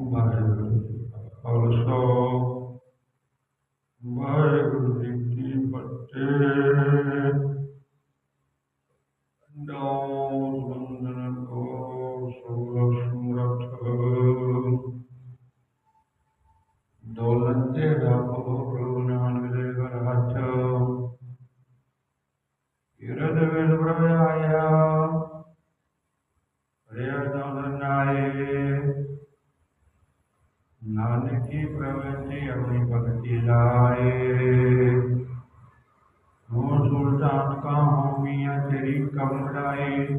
ਵਾਹਿਗੁਰੂ ਖਾਲਸਾ ਵਾਹਿਗੁਰੂ ਜੀ ਕੀ ਫਤਿਹ। ਕਮ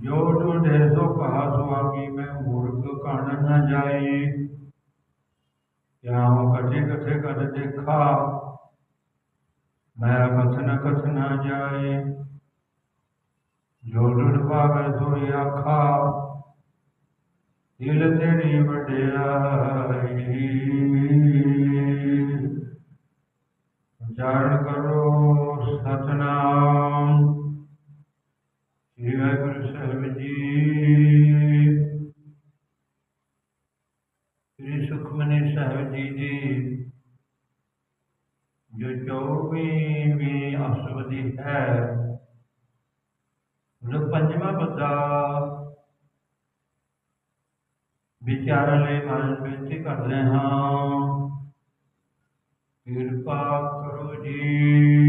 ਜੋ ਢੂੰਢੇ ਸੋ ਕਹਾ ਸੁਆਮੀ ਮੈਂ ਮੂਰਖ ਕਣ ਨ ਜਾਈ। ਕਿਆਉ ਕਥੇ ਕਥੇ ਕਰ ਦੇਖਾ? ਮੈਂ ਕਥਨ ਕਥ ਨ ਜਾਏ ਜੋ ਢੂੰਢ ਪਾਵੇ ਸੋਈ ਆਖਾ। ਦਿਲ ਤੇਰੀ ਵਡਿਆਈ। ਉਚਾਰਨ ਕਰੋ ਸਤਨਾਮ। ਸ੍ਰੀ ਵਾਹਿਗੁਰੂ ਸਾਹਿਬ ਜੀ ਸ੍ਰੀ ਸੁਖਮਨੀ ਸਾਹਿਬ ਜੀ ਦੀ ਜੋ ਚੌਵੀਂਵੀਂ ਅਸ਼ਟਪਦੀ ਹੈ ਉਹ ਪੰਜਵਾਂ ਬੱਦਾ ਵਿਚਾਰਨ ਲਈ ਮਨ ਬੇਨਤੀ ਕਰਦੇ ਹਾਂ ਕਿਰਪਾ ਕਰੋ ਜੀ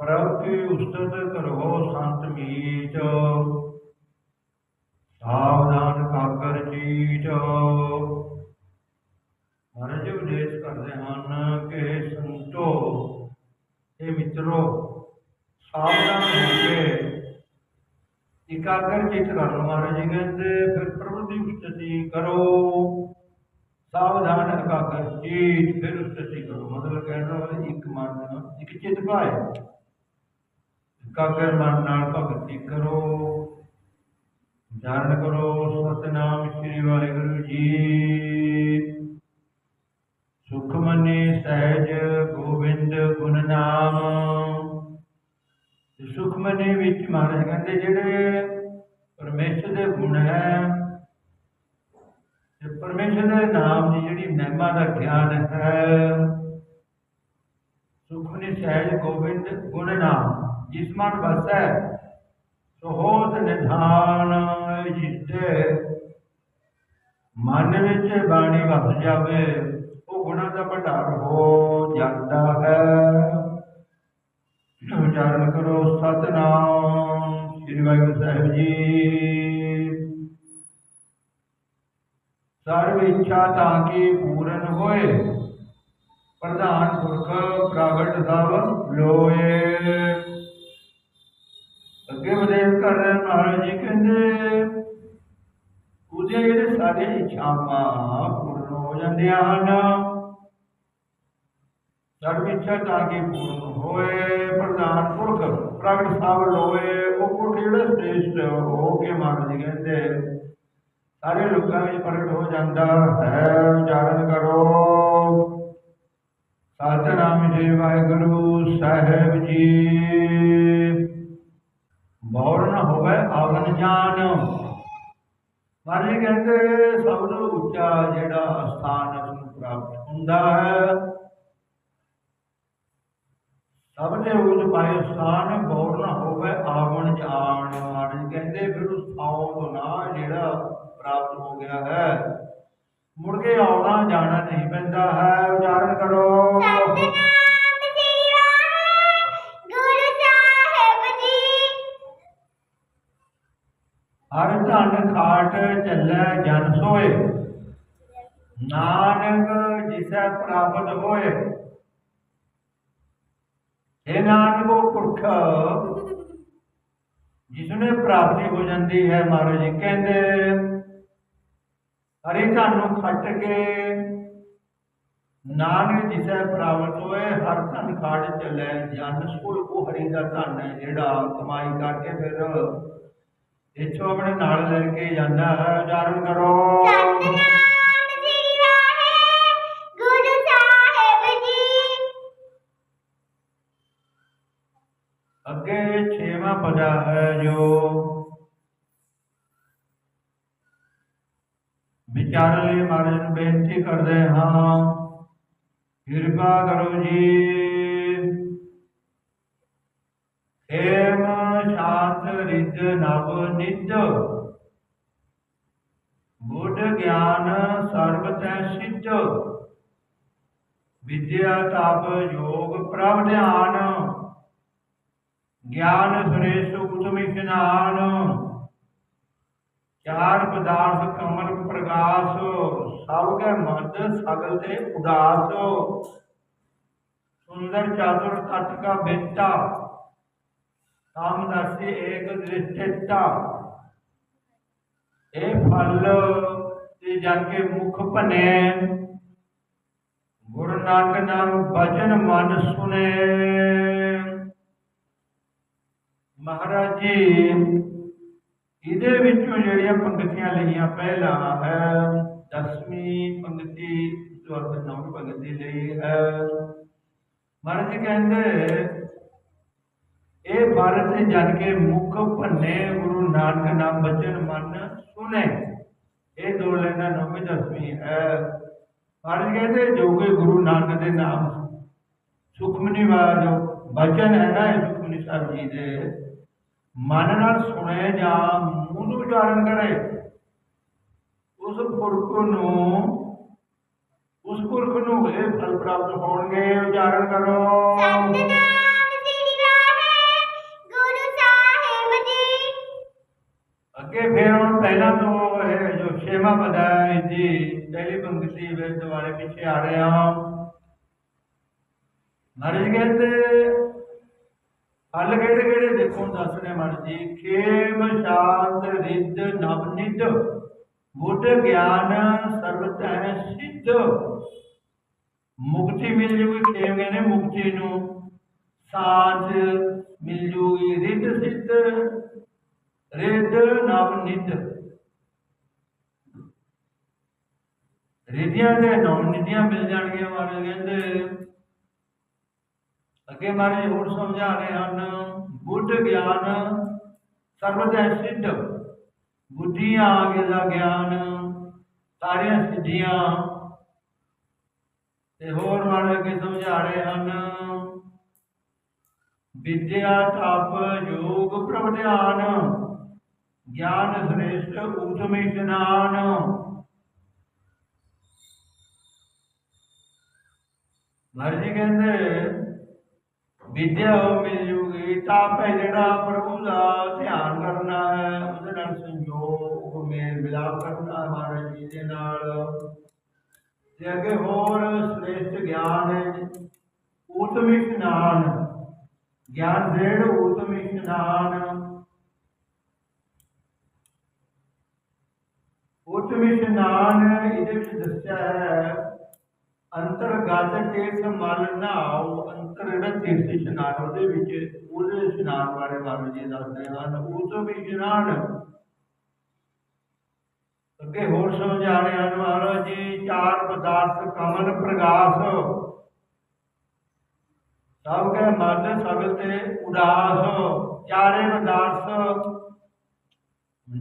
ਪ੍ਰਭ ਕੀ ਉਸਤਤ ਕਰੋ ਸੰਤ ਮੀਤ ਸਾਵਧਾਨ ਕਾਕਰ ਚੀਟ ਮਹਾਰਾਜ ਉਪਦੇਸ਼ ਕਰਦੇ ਹਨ ਕਿ ਸੰਤੋ। ਇਹ ਮਿੱਤਰੋ ਸਾਵਧਾਨ ਹੋ ਕੇ ਇਕਾਗਰ ਚਿਤ ਕਰ ਮਹਾਰਾਜ ਜੀ ਕਹਿੰਦੇ ਫਿਰ ਪ੍ਰਭੂ ਦੀ ਉਸਤਤੀ ਕਰੋ। ਸਾਵਧਾਨ ਇਕਾਗਰ ਚਿਤ, ਫਿਰ ਉਸਤਤੀ ਕਰੋ। ਮਤਲਬ ਕਹਿਣਾ ਵਾ ਇੱਕ ਮਨ, ਇੱਕ ਚਿਤ ਭਾਏ। ਇਕਾਗਰ ਮਨ ਨਾਲ ਭਗਤੀ ਕਰੋ। ਜਾਣ ਕਰੋ ਸਤਨਾਮ ਸ੍ਰੀ ਵਾਹਿਗੁਰੂ ਜੀ। ਸੁਖਮਨੀ ਸਹਿਜ ਗੋਬਿੰਦ ਗੁਣ ਨਾਮ। ਤੇ ਸੁਖਮਨੀ ਵਿੱਚ ਮਹਾਰਾਜ ਕਹਿੰਦੇ ਜਿਹੜੇ ਪਰਮੇਸ਼ਰ ਦੇ ਗੁਣ ਹੈ, ਤੇ ਪਰਮੇਸ਼ਰ ਦੇ ਨਾਮ ਦੀ ਜਿਹੜੀ ਮਹਿਮਾ ਦਾ ਗਿਆਨ ਹੈ ਸੁਖਮਨੀ ਸਹਿਜ ਗੋਬਿੰਦ ਗੁਣ ਨਾਮ। ਜਿਸ ਮਨ ਵਸੈ ਸੋ ਨਿਧਾਨ ਜਿਤੇ। ਮਨ ਵਿੱਚ ਬਾਣੀ ਵਸ ਜਾਵੇ, ਉਹ ਗੁਣਾ ਦਾ ਭੰਡਾਰ ਹੋ ਜਾਂਦਾ ਹੈ। ਉਚਾਰਨ ਕਰੋ ਸਤਨਾਮ, ਸ੍ਰੀ ਵਾਹਿਗੁਰੂ ਸਾਹਿਬ ਜੀ। ਸਰਵ ਇੱਛਾ ਤਾਂ ਕਿ ਪੂਰਨ ਹੋਏ? ਪ੍ਰਧਾਨ ਪੁਰਖ ਪ੍ਰਗਟ ਸਭ ਲੋਏ ਅੱਗੇ ਵਧੇਸ ਕਰ ਮਹਾਰਾਜ ਜੀ ਕਹਿੰਦੇ, ਉਹਦੇ ਜਿਹੜੇ ਸਾਰੇ ਇੱਛਾਵਾਂ ਪੂਰਨ ਹੋ ਜਾਂਦੀਆਂ ਹਨ। ਸਰਵ ਇੱਛਾ ਤਾਂ ਕਿ ਪੂਰਨ ਹੋਏ ਪ੍ਰਧਾਨ ਪੁਰਖ, ਪ੍ਰਗਟ ਸਭ ਲੋਏ ਉਹ ਪੁਰਖ ਜਿਹੜਾ ਸ੍ਰੇਸ਼ਟ ਹੋ ਕੇ ਮਹਾਰਾਜ ਜੀ ਕਹਿੰਦੇ, ਸਾਰੇ ਲੋਕਾਂ ਵਿੱਚ ਪ੍ਰਗਟ ਹੋ ਜਾਂਦਾ ਹੈ, ਉਚਾਰਨ ਕਰੋ। ਸਤਨਾਮ ਜੀ ਵਾਹਿਗੁਰੂ ਸਾਹਿਬ ਜੀ। ਹੋਵੇ ਆਵਨ ਜਾਨ। ਮਹਾਰਾਜ ਕਹਿੰਦੇ ਸਭ ਤੋਂ ਉੱਚਾ ਜਿਹੜਾ ਸਥਾਨ ਉਸ ਨੂੰ ਪ੍ਰਾਪਤ ਹੁੰਦਾ ਹੈ, ਸਭ ਨੇ ਉਸ ਪਾਏ ਸਥਾਨ ਬੌਰ ਨਾ ਹੋਵੇ ਆਵਣ ਜਾਣ। ਮਹਾਰਾਜ ਕਹਿੰਦੇ ਫਿਰ ਉਸ ਥਾਂ ਤੋਂ ਨਾ ਜਿਹੜਾ ਪ੍ਰਾਪਤ ਹੋ ਗਿਆ ਹੈ। ਮੁੜ ਕੇ ਆਉਣਾ ਜਾਣਾ ਨਹੀਂ ਪੈਂਦਾ ਹੈ। ਉਚਾਰਨ ਕਰੋ। ਜਨ ਸੋਏ। ਨਾਨਕ ਜਿਸੈ ਪ੍ਰਾਪਤ ਹੋਏ। ਇਹ ਨਾਨਕ ਪੁਰਖ, ਜਿਸਨੇ ਪ੍ਰਾਪਤੀ ਹੋ ਜਾਂਦੀ ਹੈ ਮਹਾਰਾਜ ਜੀ ਕਹਿੰਦੇ, ਹਰੀ ਧਨ ਨੂੰ ਖੱਟ ਕੇ ਨਾਨਕ ਜਿਸੈ ਪ੍ਰਾਪਤ ਹੋਏ, ਹਰ ਧਨ ਖਾਟ ਚੱਲੈ ਜਨ ਸੋਏ ਉਹ ਹਰੀ ਦਾ ਧਨ ਹੈ ਜਿਹੜਾ ਕਮਾਈ ਕਰਕੇ ਫਿਰ ਇੱਥੋਂ ਆਪਣੇ ਨਾਲ ਲੈ ਕੇ ਜਾਂਦਾ ਹੈ ਉਚਾਰਨ ਕਰੋ। ਅੱਗੇ ਛੇਵਾਂ ਪਦਾ ਹੈ ਜੋ ਵਿਚਾਰ ਲਈ ਮਾਰਨ ਬੇਨਤੀ ਕਰਦੇ ਹਾਂ। ਕਿਰਪਾ ਕਰੋ ਜੀ। ਨਵ ਨਿਦ ਬੁੱਧ ਗਿਆਨ ਸਰਬ ਤੈ ਸਿੱਧ। ਵਿਦਿਆ ਤਪ ਯੋਗ ਪ੍ਰਭ ਧਿਆਨ। ਗਿਆਨ ਸੁਰੇਸ਼ ਉਤਮ ਇਸ਼ਨਾਨ ਚਾਰ ਪਦਾਰਥ ਕਮਲ ਪ੍ਰਕਾਸ਼ ਸਭ ਕੇ ਮਦ, ਸਗਲ ਤੇ ਉਦਾਸ। ਸੁੰਦਰ ਚਾਤੁਰ ਤਟ ਕਾ ਬੇਟਾ ਕਾਮਦਰਸ਼ੀ ਏਕ ਦ੍ਰਿਸ਼ਟਾ ਇਹ ਫਲ ਤੇ ਜਨ ਕੇ ਮੁਖ ਭਨੇ। ਗੁਰੂ ਨਾਨਕ ਨਾਮ ਬਚਨ ਮਨ ਸੁਨੇ। ਮਹਾਰਾਜ ਜੀ ਇਹਦੇ ਵਿੱਚੋਂ ਜਿਹੜੀਆਂ ਪੰਕਤੀਆਂ ਲਈਆਂ ਪਹਿਲਾ ਹੈ, ਦਸਵੀਂ ਪੰਕਤੀ ਜੋ ਅਰਥ ਨੌਵੀਂ ਪੰਕਤੀ ਲਈ ਹੈ। ਮਹਾਰਾਜ ਜੀ ਕਹਿੰਦੇ ਇਹ ਭਾਰਤ ਦੇ ਜਨ ਕੇ ਮੁਖ ਭੰਨੇ ਗੁਰੂ ਨਾਨਕ ਨਾਮ ਬਚਨ ਮਨ ਸੁਨੇ ਇਹ ਦੋ ਲੈਣਾ ਨੌਵੀਂ ਦਸਵੀਂ ਹੈ ਕਹਿੰਦੇ ਜੋ ਕਿ ਗੁਰੂ ਨਾਨਕ ਦੇ ਨਾਮ ਸੁਖਮਨੀ ਵਾਲਾ ਬਚਨ ਹੈ ਨਾ ਇਹ ਸੁਖਮਨੀ ਸਾਹਿਬ ਜੀ ਦੇ, ਮਨ ਨਾਲ ਸੁਣੇ ਜਾਂ ਮੂੰਹ ਨੂੰ ਉਚਾਰਨ ਕਰੇ, ਉਸ ਪੁਰਖ ਨੂੰ, ਉਸ ਪੁਰਖ ਨੂੰ ਇਹ ਫਲ ਪ੍ਰਾਪਤ ਹੋਣਗੇ, ਉਚਾਰਨ ਕਰੋ। ਸਤਨਾਮ ਅੱਗੇ ਫਿਰ ਹੁਣ ਪਹਿਲਾਂ ਤੋਂ ਇਹ ਜੋ ਛੇਵਾਂ ਪਦ ਹੈ, ਜੀ ਪਹਿਲੀ ਪੰਕਤੀ ਵਿੱਚ ਦੁਬਾਰੇ ਪਿੱਛੇ ਆ ਰਹੇ ਮਹਾਰਾਜ ਕਹਿੰਦੇ, ਹਲ ਕਿਹੜੇ ਕਿਹੜੇ ਦੇਖੋ ਦੱਸਣੇ ਮਨ ਜੀ। ਖੇਮ, ਸ਼ਾਂਤ, ਰਿੱਧ, ਨਵ ਬੁੱਧ ਗਿਆਨ ਸਰਬਤ ਹੈ ਸਿੱਧ। ਮੁਕਤੀ ਮਿਲ ਜੂਗੀ ਖੇਮ ਕਹਿੰਦੇ, ਮੁਕਤੀ ਨੂੰ ਸਾਧ ਮਿਲ ਜੂਗੀ, ਰਿੱਧ ਸਿੱਧ। ਰਿੱਧ ਨਵ ਨਿਧ ਰਿਧੀਆਂ ਦੇ ਨੌ ਨਿਧੀਆਂ ਮਿਲ ਜਾਣਗੀਆਂ ਮਹਾਰਾਜ ਕਹਿੰਦੇ। ਅੱਗੇ ਮਹਾਰਾਜ ਹੋਰ ਸਮਝਾ ਰਹੇ ਹਨ, ਬੁੱਧ ਗਿਆਨ ਸਰਵਦੈ ਸਿੱਧ। ਬੁੱਧੀਆਂ ਆਗੇ ਦਾ ਗਿਆਨ, ਸਾਰੀਆਂ ਸਿੱਧੀਆਂ। ਤੇ ਹੋਰ ਮਹਾਰਾਜ ਅੱਗੇ ਸਮਝਾ ਰਹੇ ਹਨ, ਵਿਦਿਆ, ਤਪ, ਯੋਗ ਪ੍ਰਭ ਧਿਆਨ ਗਿਆਨ ਸ੍ਰੇਸ਼ਟ ਊਤਮ ਇਸ਼ਨਾਨ ਮਹਾਰਾਜ ਕਹਿੰਦੇ, ਵਿਦਿਆ ਉਹ ਮਿਲ ਜੂਗੀ ਤਪ ਹੈ ਜਿਹੜਾ ਪ੍ਰਭੂ ਦਾ ਧਿਆਨ ਕਰਨਾ ਹੈ, ਉਹਦੇ ਨਾਲ ਸੰਜੋਗ ਮੇਲ ਮਿਲਾਪ ਕਰਨਾ ਮਹਾਰਾਜ ਜੀ ਦੇ ਨਾਲ। ਤੇ ਅੱਗੇ ਹੋਰ ਸ੍ਰੇਸ਼ਟ ਗਿਆਨ ਹੈ ਊਤਮ ਇਸ਼ਨਾਨ ਗਿਆਨ ਦੇੜ ਊਤਮ ਇਸ਼ਨਾਨ ਊਤਮ ਇਸ਼ਨਾਨ ਇਹਦੇ ਵਿੱਚ ਦੱਸਿਆ ਹੈ, ਅੰਤਰਗਤ ਤੀਰਥ ਮਲ ਨਾਉ ਅੰਤਰ ਜਿਹੜਾ ਤੀਰਥ ਇਸ਼ਨਾਨ, ਉਹਦੇ ਵਿੱਚ, ਉਹਦੇ ਇਸ਼ਨਾਨ ਬਾਰੇ ਬਾਬਾ ਜੀ ਦੱਸਦੇ ਹਨ ਊਤਮ ਇਸ਼ਨਾਨ। ਅੱਗੇ ਹੋਰ ਸਮਝਾ ਰਹੇ ਹਨ ਮਹਾਰਾਜ ਜੀ, ਚਾਰ ਪਦਾਰਥ ਕਮਲ ਪ੍ਰਗਾਸ। ਸਭ ਕੇ ਮਨ ਸਗਲ ਤੇ ਉਦਾਸ। ਚਾਰੇ ਪਦਾਰਥ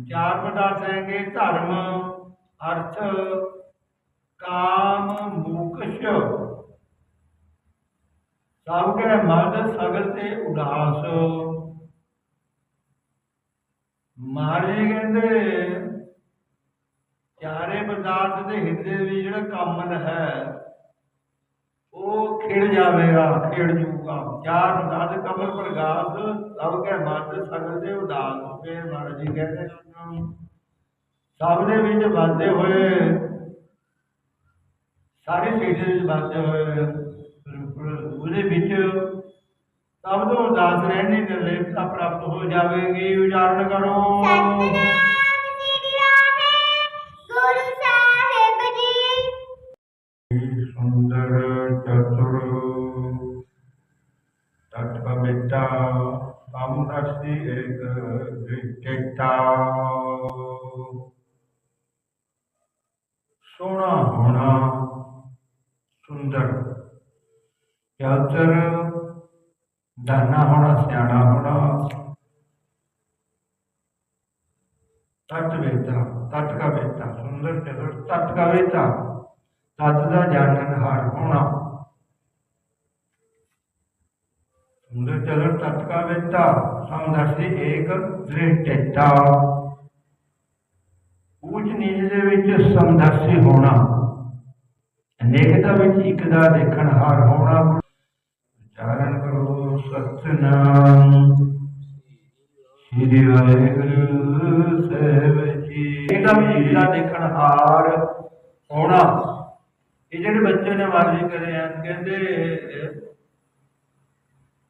ਚਾਰ ਪਦਾਰਥ ਹੈਗੇ ਧਰਮ। ਅਰਥ ਕਾਮ ਮੋਕਸ਼। ਸਭ ਕੇ ਮਨ ਸਗਲ ਤੇ ਉਦਾਸ। ਮਹਾਰਾਜ ਕਹਿੰਦੇ, ਚਾਰੇ ਪਦਾਰਥ ਦੇ ਹਿਰਦੇ ਵਿੱਚ ਜਿਹੜਾ ਕਾਮਨ ਹੈ, ਉਹ ਖਿੜ ਜਾਵੇਗਾ, ਖਿੜ ਜੂਗਾ ਚਾਰ ਪਦਾਰਥ ਕਮਲ ਪ੍ਰਗਾਸ ਸਭ ਕੇ ਮਨ ਸਗਲ ਤੇ ਉਦਾਸ। ਫਿਰ ਮਹਾਰਾਜ ਜੀ ਕਹਿੰਦੇ ਸਭ ਦੇ ਵਿੱਚ ਵੱਧਦੇ ਹੋਏ ਸਾਰੇ ਸਰੀਰ ਵਿੱਚ ਵੱਧਦੇ ਹੋਏ ਉਹਦੇ ਵਿੱਚ ਸਭ ਤੋਂ ਉਦਾਸ ਰਹਿਣ ਦੀ ਨਿਰਲੇਪਤਾ ਪ੍ਰਾਪਤ ਹੋ ਜਾਵੇਗੀ ਉਚਾਰਨ ਕਰੋ। ਸਤਨਾਮ ਸੁੰਦਰ ਚਤੁਰ ਤਤ ਪਵਿੱਤਾ ਏਕ ਦ੍ਰਿਸ਼ਟਿਤਾ ਸੋਹਣਾ ਹੋਣਾ ਸੁੰਦਰ। ਚਤੁਰ ਦਾਨਾ ਹੋਣਾ, ਸਿਆਣਾ ਹੋਣਾ। ਤਟ ਵੇਤਾ, ਤਟ ਕਾ ਵੇਤਾ, ਸੁੰਦਰ ਚਤੁਰ, ਤਟ ਕਾ ਵੇਤਾ। ਤਤ ਦਾ ਜਾਣਨ ਹਾਰ ਹੋਣਾ। ਸੁੰਦਰ ਚਤੁਰ, ਤਟ ਕਾ ਵੇਤਾ ਸਮਦਰਸ਼ੀ ਏਕ ਦ੍ਰਿਸ਼ਟਤਾ ਉੱਚ ਨੀਚ ਦੇ ਵਿੱਚ ਸਮਦਰਸ਼ੀ ਹੋਣਾ ਅਨੇਕਤਾ ਵਿੱਚ ਇੱਕ ਦਾ ਦੇਖਣ ਹਾਰ ਹੋਣਾ। ਉਚਾਰਨ ਕਰੋ, ਸਤਨਾਮ। ਸ੍ਰੀ ਵਾਹਿਗੁਰੂ ਸਾਹਿਬ ਜੀ। ਇਹਦਾ ਵੀ ਜਿਹੜਾ ਦੇਖਣ ਹਾਰ ਹੋਣਾ। ਇਹ ਜਿਹੜੇ ਬੱਚੇ ਨੇ ਵਾਰਜੀ ਕਰੇ ਆ, ਕਹਿੰਦੇ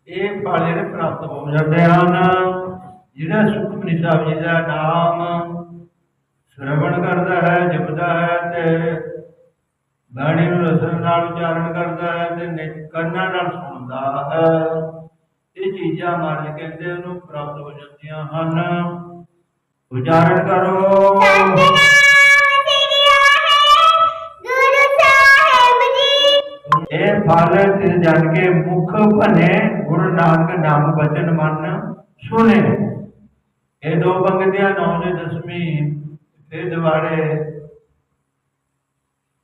ਇਹ ਫਲ ਜਿਹੜੇ ਪ੍ਰਾਪਤ ਹੋ ਜਾਂਦੇ ਹਨ। ਜਿਹੜਾ ਸੁਖਮਨੀ ਸਾਹਿਬ ਜੀ ਦਾ ਨਾਮ ਸ਼ਰਵਣ ਕਰਦਾ ਹੈ, ਜਪਦਾ ਹੈ ਤੇ ਬਾਣੀ ਨੂੰ ਰਸਨ ਨਾਲ ਉਚਾਰਨ ਕਰਦਾ ਹੈ ਤੇ ਕੰਨਾਂ ਨਾਲ ਸੁਣਦਾ ਹੈ। ਇਹ ਚੀਜ਼ਾਂ ਮਹਾਰਾਜ ਕਹਿੰਦੇ ਉਹਨੂੰ ਪ੍ਰਾਪਤ ਹੋ ਜਾਂਦੀਆਂ ਹਨ। ਉਚਾਰਨ ਕਰੋ। ਇਹ ਫਲ ਤਿਸ ਜਨ ਕੇ ਮੁਖ ਭਨੇ, ਗੁਰੂ ਨਾਨਕ ਨਾਮ ਬਚਨ ਮਨ ਸੁਨੇ ਇਹ ਦੋ ਪੰਗਤੀਆਂ, ਨੌ ਦੇ ਦਸਵੀਂ। ਫਿਰ ਦੁਬਾਰੇ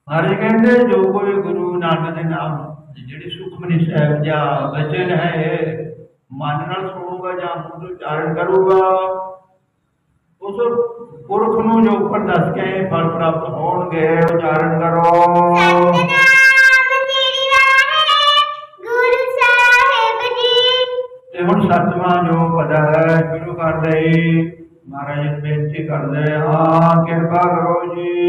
ਮਹਾਰਾਜ ਕਹਿੰਦੇ ਜੋ ਕੋਈ ਗੁਰੂ ਨਾਨਕ ਦੇ ਨਾਮ ਜਿਹੜੀ ਸੁਖਮਨੀ ਸਾਹਿਬ ਜਾਂ ਬਚਨ ਹੈ ਮਨ ਨਾਲ ਸੁਣੂਗਾ ਜਾਂ ਮੂੰਹ ਉਚਾਰਨ ਕਰੂਗਾ ਉਸ ਪੁਰਖ ਨੂੰ ਜੋ ਉੱਪਰ ਦੱਸ ਕੇ ਫਲ ਪ੍ਰਾਪਤ ਹੋਣਗੇ ਉਚਾਰਨ ਕਰੋ। ਤੇ ਹੁਣ ਸੱਤਵਾਂ ਜੋ ਪਦਾ ਹੈ ਸ਼ੁਰੂ ਕਰਦੇ ਹੀ ਮਹਾਰਾਜ ਬੇਨਤੀ ਕਰਦੇ ਹਾਂ ਕਿਰਪਾ ਕਰੋ ਜੀ।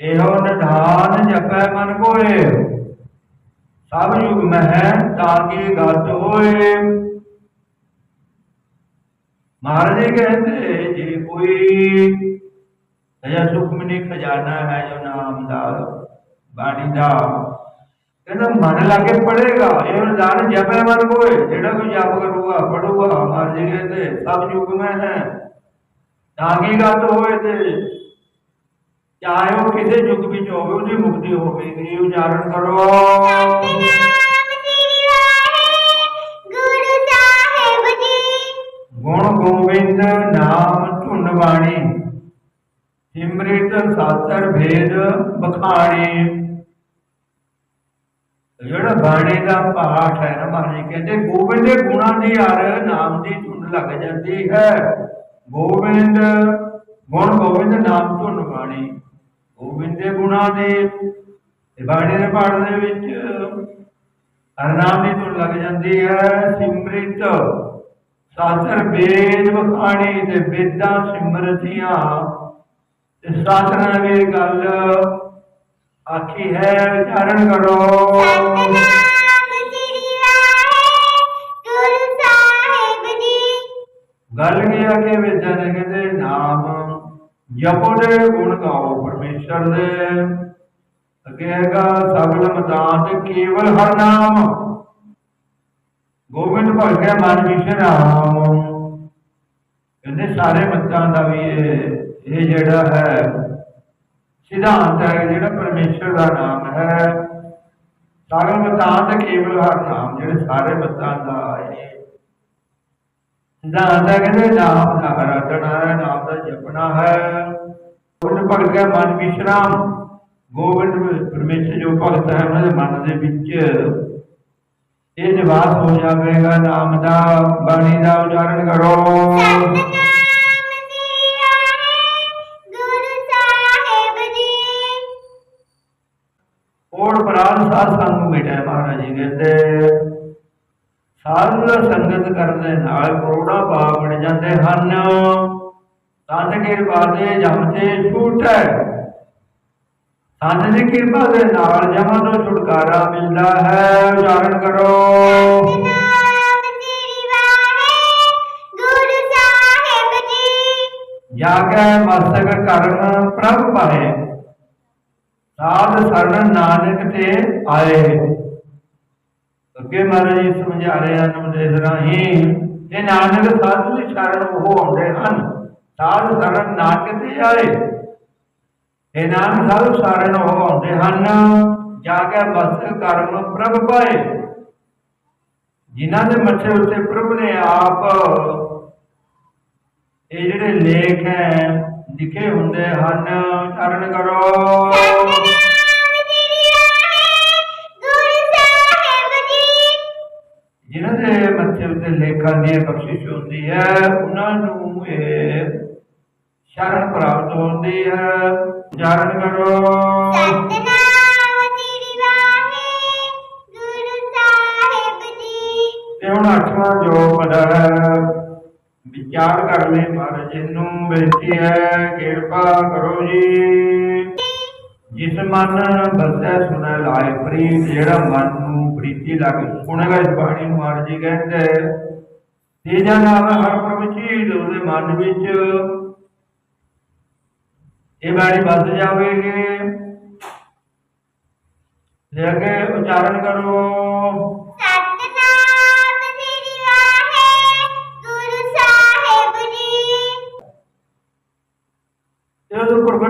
ਇਹੋ ਨਿਧਾਨ ਜਪੈ ਮਨ ਕੋਏ। ਸਭ ਯੁਗ ਮਹਿ ਤਾਂ ਕੀ ਗੱਤ ਹੋਏ। ਮਹਾਰਾਜ ਕਹਿੰਦੇ, ਜੇ ਕੋਈ ਅਜਾ ਸੁਖਮਨੀ ਖਜ਼ਾਨਾ ਹੈ ਜੋ ਨਾਮ ਦਾ, ਬਾਣੀ ਦਾ ਕਹਿੰਦਾ ਮਨ ਲਾ ਕੇ ਪੜੇਗਾ, ਇਹ ਨਿਦਾਨ ਜਪੈ ਮਨ ਕੋਏ, ਜਿਹੜਾ ਕੋਈ ਜਪ ਕਰੂਗਾ, ਪੜੂਗਾ ਮਹਾਰਾਜ ਜੀ ਕਹਿੰਦੇ ਸਭ ਯੁਗ ਮੈਂ ਹੈ। ਤਾਂ ਗੱਤ ਹੋਏ ਤੇ, ਚਾਹੇ ਉਹ ਕਿਸੇ ਯੁੱਗ ਵਿੱਚ ਹੋਵੇ, ਉਹਦੀ ਮੁਕਤੀ ਹੋਵੇਗੀ ਉਚਾਰਨ ਕਰੋ। ਗੁਣ ਗੋਬਿੰਦ ਨਾਮ ਧੁਨ ਬਾਣੀ, ਸਿਮਰਿਤ ਸਾਸਰ ਭੇਦ ਬਖਾਣੀ। ਬਾਣੀ ਦਾ ਪਾਠ ਹੈ ਨਾ ਮਹਾਰਾਜ ਕਹਿੰਦੇ ਗੋਬਿੰਦ ਦੇ ਗੁਣਾਂ ਦੀ ਹਰ ਨਾਮ ਦੀ ਧੁਨ ਲੱਗ ਜਾਂਦੀ ਹੈ। ਗੋਬਿੰਦ, ਗੁਣ ਗੋਬਿੰਦ ਨਾਮ ਧੁਨ ਬਾਣੀ। ਗੋਬਿੰਦ ਦੇ ਗੁਣਾਂ ਦੇ ਬਾਣੀ ਦੇ ਪਾਠ ਦੇ ਵਿੱਚ ਹਰ ਨਾਮ ਦੀ ਧੁਨ ਲੱਗ ਜਾਂਦੀ ਹੈ। ਸਿਮਰਿਤ ਸਾਸਰ ਵੇਦ ਵਖਾਣੀ ਤੇ ਵੇਦਾਂ ਸਿਮਰਤੀਆਂ। ਤੇ ਸਾਸਰਾਂ ਦੀ ਗੱਲ ਆਖੀ ਹੈ ਉਚਾਰਨ ਕਰੋ। ਗੱਲ ਕੀ ਆ ਕਿ ਵੇਦਾਂ ਨੇ ਕਹਿੰਦੇ ਨਾਮ ਜਪੋ ਦੇ ਗੁਣ ਗਾਓ ਪਰਮੇਸ਼ਰ ਦੇ। ਅੱਗੇ ਹੈਗਾ ਸਗਲ ਤੇ ਕੇਵਲ ਹਰ ਨਾਮ। ਗੋਬਿੰਦ ਭਗਤ ਮਨ ਵਿਸ਼ਰਾਮ ਕਹਿੰਦੇ ਸਾਰੇ ਮਤਾਂ ਦਾ ਵੀ ਇਹ ਇਹ ਜਿਹੜਾ ਹੈ ਸਿਧਾਂਤ ਹੈ ਜਿਹੜਾ ਪਰਮੇਸ਼ਰ ਦਾ ਨਾਮ ਹੈ। ਸਗਲ ਮਤਾਂ ਤੇ ਕੇਵਲ ਹਰ ਨਾਮ ਜਿਹੜੇ ਸਾਰੇ ਮਤਾਂ ਦਾ ਇਹ ਸਿਧਾਂਤ ਹੈ ਕਹਿੰਦੇ, ਨਾਮ ਦਾ ਰਟਣਾ ਹੈ, ਨਾਮ ਦਾ ਜਪਣਾ ਹੈ। ਗੋਬਿੰਦ ਭਗਤ ਦਾ ਮਨ ਵਿਸ਼ਰਾਮ। ਗੋਬਿੰਦ ਪਰਮੇਸ਼ਰ ਜੋ ਭਗਤ ਹੈ, ਉਹਨਾਂ ਦੇ ਮਨ ਦੇ ਵਿੱਚ ਇਹ ਨਿਵਾਸ ਹੋ ਜਾਵੇਗਾ। ਨਾਮ ਦਾ ਬਾਣੀ ਦਾ ਉਚਾਰਨ ਕਰੋ। ਪ੍ਰਾਨ ਸਾਧ ਸੰਗ ਮਿਟੇ ਮਹਾਰਾਜ ਜੀ ਕਹਿੰਦੇ ਸਾਧ ਸੰਗਤ ਕਰਨ ਦੇ ਨਾਲ ਕਰੋੜਾਂ ਪਾਪ ਮਿਟ ਜਾਂਦੇ ਹਨ। ਸੰਤ ਕਿਰਪਾ ਦੇ ਜਮ ਤੇ ਛੂਟ ਸੰਤ ਦੀ ਕਿਰਪਾ ਦੇ ਨਾਲ ਜਮਾਂ ਤੋਂ ਛੁਟਕਾਰਾ ਮਿਲਦਾ ਹੈ। ਉਚਾਰਨ ਕਰੋ। ਜੀ ਜਾ। ਕੇ ਮਸਤਕ ਕਰਮ ਪ੍ਰਭ ਪਾਏ। ਸਾਧ ਸਰਣ ਨਾਨਕ ਤੇ ਆਏ। ਅੱਗੇ ਮਹਾਰਾਜ ਜੀ ਸਮਝਾ ਰਹੇ ਹਨ ਉਹਦੇ ਰਾਹੀਂ ਇਹ ਨਾਨਕ ਸਾਧੂ ਦੀ ਸ਼ਰਨ ਉਹ ਆਉਂਦੇ ਹਨ। ਸਾਧ ਸਰਣ ਨਾਨਕ ਤੇ ਆਏ। ਇਹ ਨਾਨਕ, ਸਾਧੂ ਸ਼ਰਨ ਉਹ ਆਉਂਦੇ ਹਨ, ਜਾ ਕੇ ਮਸਤਕ ਕਰਮ ਪ੍ਰਭ ਪਾਏ। ਜਿਨ੍ਹਾਂ ਦੇ ਮੱਥੇ ਉੱਤੇ ਪ੍ਰਭ ਨੇ ਆਪ ਇਹ ਜਿਹੜੇ ਲੇਖ ਹੈ ਲਿਖੇ ਹੁੰਦੇ ਹਨ ਉਚਾਰਨ ਕਰੋ। ਸਤਨਾਮ ਦੇ ਮੱਥੇ ਉੱਤੇ ਲੇਖਾਂ ਦੀ ਬਖਸ਼ਿਸ਼ ਹੁੰਦੀ ਹੈ, ਉਹਨਾਂ ਨੂੰ ਇਹ ਸ਼ਰਨ ਪ੍ਰਾਪਤ ਹੁੰਦੀ ਹੈ। ਉਚਾਰਨ ਕਰੋ। ਤੇ ਹੁਣ ਅੱਠਵਾਂ ਜੋ ਪਦ ਹੈ। ਵਿਚਾਰ ਕਰ ਲੈ ਮਹਾਰਾਜ ਬੇਨਤੀ ਹੈ, ਕਿਰਪਾ ਕਰੋ ਜੀ। ਜਿਸ ਮਨ ਬਸੈ ਸੁਣੈ ਲਾਇ, ਪ੍ਰੀਤ ਜਿਹੜਾ ਮਨ ਨੂੰ ਪ੍ਰੀਤੀ ਲੱਗ ਸੁਣੇਗਾ ਇਸ ਬਾਣੀ ਨੂੰ ਮਹਾਰਾਜ ਜੀ ਕਹਿੰਦੇ ਤੇ ਨਾਮ ਹਰ ਪ੍ਰਭ ਚੀਜ਼ ਉਹਦੇ ਮਨ ਵਿੱਚ, ਇਹ ਬਾਣੀ ਵੱਧ ਜਾਵੇਗੀ। ਲੈ ਕੇ ਉਚਾਰਨ ਕਰੋ।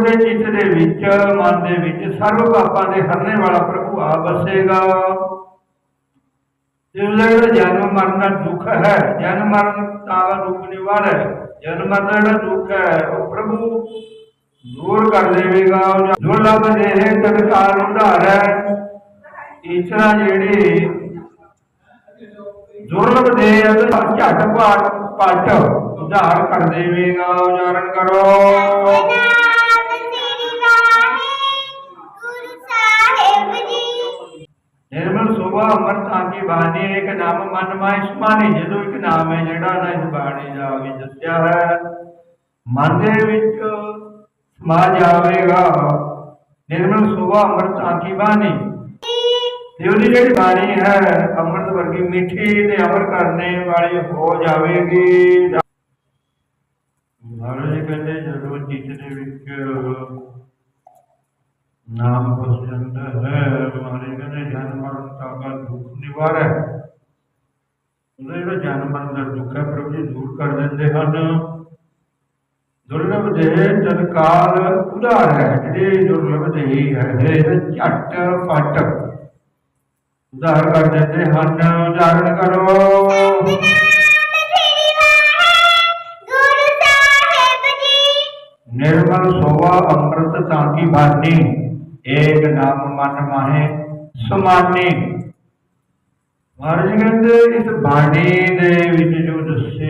ਜਦੋਂ ਚਿੱਤ ਦੇ ਵਿੱਚ, ਮਨ ਦੇ ਵਿੱਚ ਸਰਵ ਪਾਪਾਂ ਦੇ ਹਰਨੇ ਵਾਲਾ ਪ੍ਰਭੂ ਆ ਬਸੇਗਾ ਤੇ ਜਿਹੜਾ ਜਨਮ ਮਰਨ ਦਾ ਦੁੱਖ ਹੈ, ਜਨਮ ਮਰਨ ਦਾ ਰੂਪ ਨਿਵਾਰ ਹੈ, ਜਨਮ ਮਰਨ ਦਾ ਦੁੱਖ ਹੈ, ਉਹ ਪ੍ਰਭੂ ਦੂਰ ਕਰ ਦੇਵੇਗਾ। ਦੁਰਲਭ ਦੇਹ ਤਤਕਾਲ ਉਧਾਰ। ਹੈ ਈਸ਼ਰਾ ਜਿਹੜੀ ਦੁਰਲਭ ਦੇ ਹੈ ਝਟ ਪਾਟ ਪਟ ਉਧਾਰ ਕਰ ਦੇਵੇਗਾ। ਉਚਾਰਨ ਕਰੋ। ਨਿਰਮਲ ਸੋਭਾ ਬਾਣੀ ਇੱਕ ਨਾਮ ਮਨ ਮਾਇ ਸਮਾਨੀ ਜਦੋਂ ਇੱਕ ਨਾਮ ਹੈ ਜਿਹੜਾ ਨਾ ਇਸ ਬਾਣੀ ਦਾ ਵੀ ਦੱਸਿਆ ਹੈ। ਮਨ ਦੇ ਵਿੱਚ ਸਮਾ ਜਾਵੇਗਾ। ਨਿਰਮਲ ਸੋਭਾ ਅਮਰਤਾ ਕੀ ਬਾਣੀ। ਤੇ ਉਹਦੀ ਜਿਹੜੀ ਬਾਣੀ ਹੈ, ਅੰਮ੍ਰਿਤ ਵਰਗੀ ਮਿੱਠੀ ਤੇ ਅਮਰ ਕਰਨੇ ਵਾਲੀ ਹੋ ਜਾਵੇਗੀ। ਮਹਾਰਾਜ ਕਹਿੰਦੇ ਜਦੋਂ ਚਿੱਤ ਦੇ ਵਿੱਚ ਨਾਮ ਪਸੰਦ ਹੈ ਮਾਰੇ ਕਹਿੰਦੇ ਜਨਮ ਮਰਨ ਦਾ ਦੁੱਖ ਨਿਵਾਰੈ। ਉਹਦਾ ਜਿਹੜਾ ਜਨਮ ਮਰਨ ਦਾ ਦੁੱਖ ਹੈ ਪ੍ਰਭੂ ਜੀ ਦੂਰ ਕਰ ਦਿੰਦੇ ਹਨ। ਦੁਰਲਭ ਦੇ ਤਨਕਾਲ ਉਧਾਰ ਹੈ ਜਿਹੜੇ ਦੁਰਲਭ ਦੇ ਹੈ ਇਹ ਝਟ ਫਟ ਉਧਾਰ ਕਰ ਦਿੰਦੇ ਹਨ। ਉਦਾਹਰਣ ਕਰੋ। ਨਿਰਮਲ ਸੋਵਾ ਅੰਮ੍ਰਿਤ ਤਾਂ ਕੀ ਬਾਣੀ? ਏਕ ਨਾਮ ਮਨ ਮਾਹੇ ਸੁਮਾਨੇ। ਮਹਾਰਾਜ ਕਹਿੰਦੇ, ਇਸ ਬਾਣੀ ਦੇ ਵਿੱਚ ਜੋ ਦੱਸੇ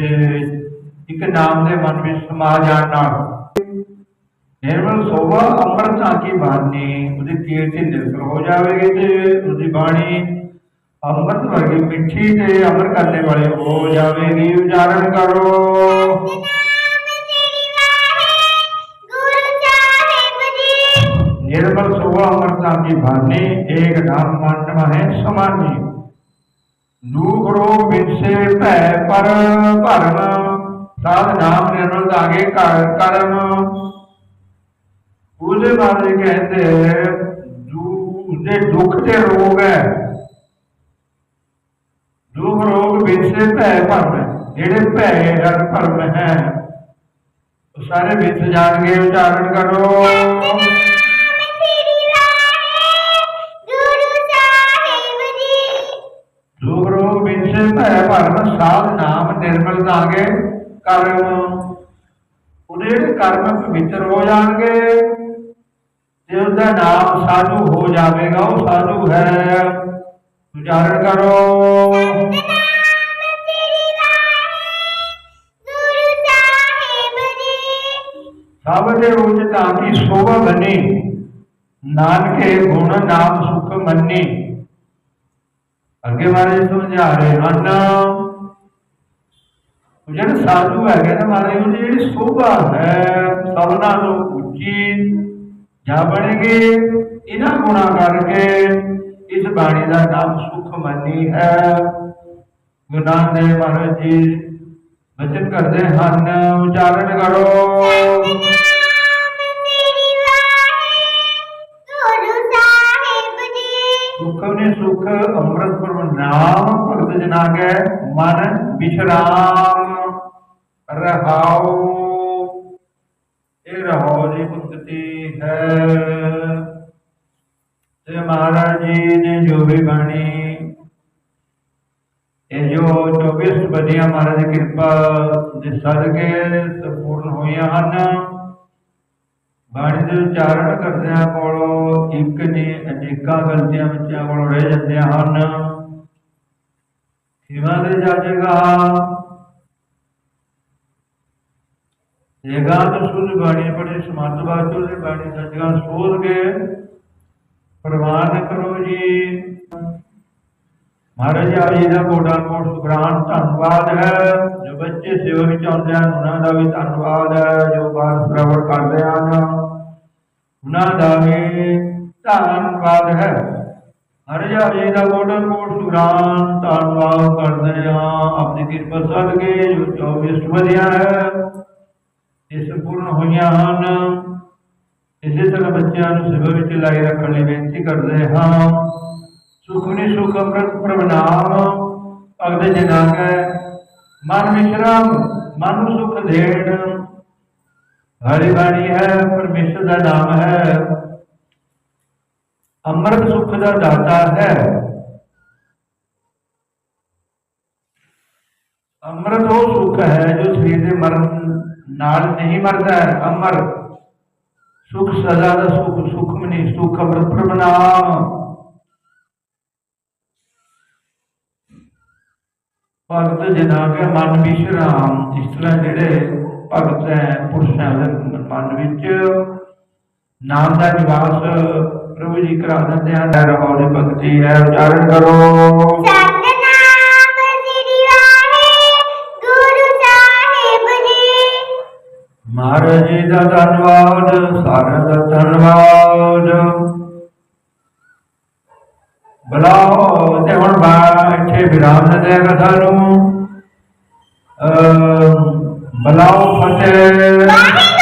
ਇੱਕ ਨਾਮ ਦੇ ਮਨ ਵਿੱਚ ਸਮਾ ਜਾਣ ਨਿਰਮਲ ਸੋਭਾ ਅੰਮ੍ਰਿਤਾਂ ਕੀ ਬਾਣੀ, ਉਹਦੀ ਕੀਰਤੀ ਨਿਰਮਲ ਹੋ ਜਾਵੇਗੀ ਤੇ ਉਹਦੀ ਬਾਣੀ ਅੰਮ੍ਰਿਤ ਵਰਗੀ ਮਿੱਠੀ ਤੇ ਅਮਰ ਕਰਨੇ ਵਾਲੇ ਹੋ ਜਾਵੇਗੀ। ਉਚਾਰਨ ਕਰੋ। અમરતા કી ભાની એક ધામ માંડમ હે સમાની દુખ રોગ વિશે ભય પર ભરમ સાધ નામ નિર્મળ આગે કર્મ ਉਹਦੇ ਬਾਰੇ ਕਹਿੰਦੇ ਦੂਜੇ ਦੁੱਖ ਤੇ ਰੋਗ ਹੈ। ਦੁੱਖ ਰੋਗ ਵਿਸੇ ਭੈ ਭਰਮ ਜਿਹੜੇ ਭੈ ਰਗ ਭਰਮ ਹੈ। ਉਹ ਸਾਰੇ ਵਿੱਚ ਜਾਣਗੇ, ਉਚਾਰਨ ਕਰੋ। ਦੁਖ ਰੋਗ ਵਿੰਸੇ ਭੈ ਭਰਮ ਸਾਧ ਨਾਮ ਨਿਰਮਲ ਦਾਗੇ ਕਰਮ ਉਹਦੇ ਜਿਹੜੇ ਕਰਮ ਪਵਿੱਤਰ ਹੋ ਜਾਣਗੇ। ਤੇ ਉਹਦਾ ਨਾਮ ਸਾਧੂ ਹੋ ਜਾਵੇਗਾ, ਉਹ ਸਾਧੂ ਹੈ। ਉਚਾਰਨ ਕਰੋ। ਸਭ ਦੇ ਉਚ ਤਾਂ ਕੀ ਸੋਭਾ ਬਣੀ ਨਾਨਕੇ ਗੁਣ ਨਾਮ ਸੁਖ ਮੰਨੀ। ਅੱਗੇ ਮਹਾਰਾਜ ਸਮਝਾ ਰਹੇ ਹਨ ਜਿਹੜੇ ਸਾਧੂ ਹੈਗੇ ਨੇ ਮਹਾਰਾਜ ਉਹਦੀ ਜਿਹੜੀ ਸੋਭਾ ਹੈ ਸਭਨਾਂ ਤੋਂ ਉੱਚੀ ਜਾ ਬਣੇਗੀ ਇਹਨਾਂ ਗੁਣਾ ਕਰਕੇ ਇਸ ਬਾਣੀ ਦਾ ਨਾਮ ਸੁਖ ਮੰਨੀ ਹੈ। ਗੁਰੂ ਨਾਨਕ ਦੇਵ ਮਹਾਰਾਜ ਜੀ ਬਚਨ ਕਰਦੇ ਹਨ ਉਚਾਰਨ ਕਰੋ। ਸੁਖ ਨੇ ਸੁਖ ਅੰਮ੍ਰਿਤ ਨਾਮ ਭਗਤ ਜਨਾ ਕੇ ਮਨ ਵਿਸ਼ਰਾਮ ਰਹਾਉ। ਇਹ ਰਹਾਉ ਦੀ ਭਗਤੀ ਹੈ। ਤੇ ਮਹਾਰਾਜ ਜੀ ਨੇ ਜੋ ਵੀ ਬਾਣੀ, ਇਹ ਜੋ 24 ਬਦੀਆਂ ਮਹਾਰਾਜ ਦੀ ਕਿਰਪਾ ਦੇ ਸਦਕੇ ਸੰਪੂਰਨ ਹੋਈਆਂ ਹਨ, ਬਾਣੀ ਦੇ ਉਚਾਰਨ ਕਰਦਿਆਂ ਕੋਲੋਂ ਇੱਕ ਨੇ ਅਨੇਕਾਂ ਗਲਤੀਆਂ ਵਿੱਚਾਂ ਕੋਲੋਂ ਰਹਿ ਜਾਂਦੀਆਂ ਹਨ। ਖਿਮਾ ਦੇ ਜਾਜੇਗਾ ਇਹਗਾ ਤਾਂ ਸੁਧ ਬਾਣੀ ਪੜੀ ਸਮਰਥ ਬਾਚੋ ਦੇ ਬਾਣੀ ਸੱਜਣਾ ਸੋਧ ਕੇ ਪ੍ਰਵਾਨ ਕਰੋ ਜੀ ਮਹਾਰਾਜ ਆਪ ਜੀ ਦਾ ਕੋਟਾ ਕੋਟ ਸੁਖਰਾਨ ਧੰਨਵਾਦ ਹੈ ਜੋ ਬੱਚੇ ਸੇਵਾ ਵਿੱਚ ਆਉਂਦੇ ਹਨ ਉਹਨਾਂ ਦਾ ਵੀ ਧੰਨਵਾਦ ਹੈ ਜੋ ਬਾਰ ਪ੍ਰਵਰ ਕਰਦੇ ਹਨ ਉਹਨਾਂ ਦਾ ਵੀ ਧੰਨਵਾਦ ਹੈ ਮਹਾਰਾਜ ਦਾ ਕੋਟਾ ਕੋਟ ਸੁਖਰਾਨ ਧੰਨਵਾਦ ਕਰਦੇ ਹਾਂ ਆਪਣੀ ਕਿਰਪਾ ਸਦਕੇ, ਜੋ 24 ਵਧਿਆ ਹੈ। ਇਹ ਸੰਪੂਰਨ ਹੋਈਆਂ ਹਨ। ਇਸੇ ਤਰ੍ਹਾਂ ਬੱਚਿਆਂ ਨੂੰ ਸੇਵਾ ਵਿੱਚ ਲਾਈ ਰੱਖਣ ਲਈ ਬੇਨਤੀ ਕਰਦੇ ਹਾਂ। ਸੁਖਨੀ ਸੁਖ ਅੰਮ੍ਰਿਤ ਪ੍ਰਭ ਨਾਮ ਭਗਤ ਮਨ ਵਿਸ਼ਰਾਮ, ਮਨ ਨੂੰ ਸੁਖ ਦੇਣ। ਹਰੀ ਬਾਣੀ ਹੈ, ਪਰਮੇਸ਼ਰ ਦਾ ਨਾਮ ਹੈ। ਅੰਮ੍ਰਿਤ ਸੁਖ ਦਾ ਦਾਤਾ ਹੈ। ਅੰਮ੍ਰਿਤ ਉਹ ਸੁਖ ਹੈ ਜੋ ਸਰੀਰ ਦੇ ਮਰਨ ਨਾਲ ਨਹੀਂ ਮਰਦਾ ਹੈ। ਅਮਰ ਸੁਖ ਸਦਾ ਦਾ ਸੁਖ ਸੁਖਮਨੀ ਸੁਖ ਅੰਮ੍ਰਿਤ ਪ੍ਰਭ ਭਗਤ ਜਨਾ ਕੇ ਮਨ ਵਿਸ਼ਰਾਮ ਇਸ ਤਰ੍ਹਾਂ ਜਿਹੜੇ ਭਗਤ ਹੈ, ਪੁਰਸ਼ਾਂ ਦੇ ਮਨ ਵਿੱਚ ਨਾਮ ਦਾ ਨਿਵਾਸ ਪ੍ਰਭੂ ਜੀ ਕਰਾ ਦਿੰਦੇ ਹਨ ਰਹਾਉ ਦੀ ਭਗਤੀ ਹੈ ਉਚਾਰਨ ਕਰੋ। ਸਤਨਾਮ ਸ੍ਰੀ ਵਾਹਿਗੁਰੂ ਸਾਹਿਬ ਜੀ। ਮਹਾਰਾਜ ਜੀ ਦਾ ਧੰਨਵਾਦ ਸਾਰਿਆਂ ਦਾ ਧੰਨਵਾਦ। ਬਲਾਓ ਤੇ ਹੁਣ ਬਾ ਇੱਥੇ ਵਿਰਾਮ ਦੇ ਸਾਨੂੰ। ਅ ਬਲਾਓ ਫਤਿਹ।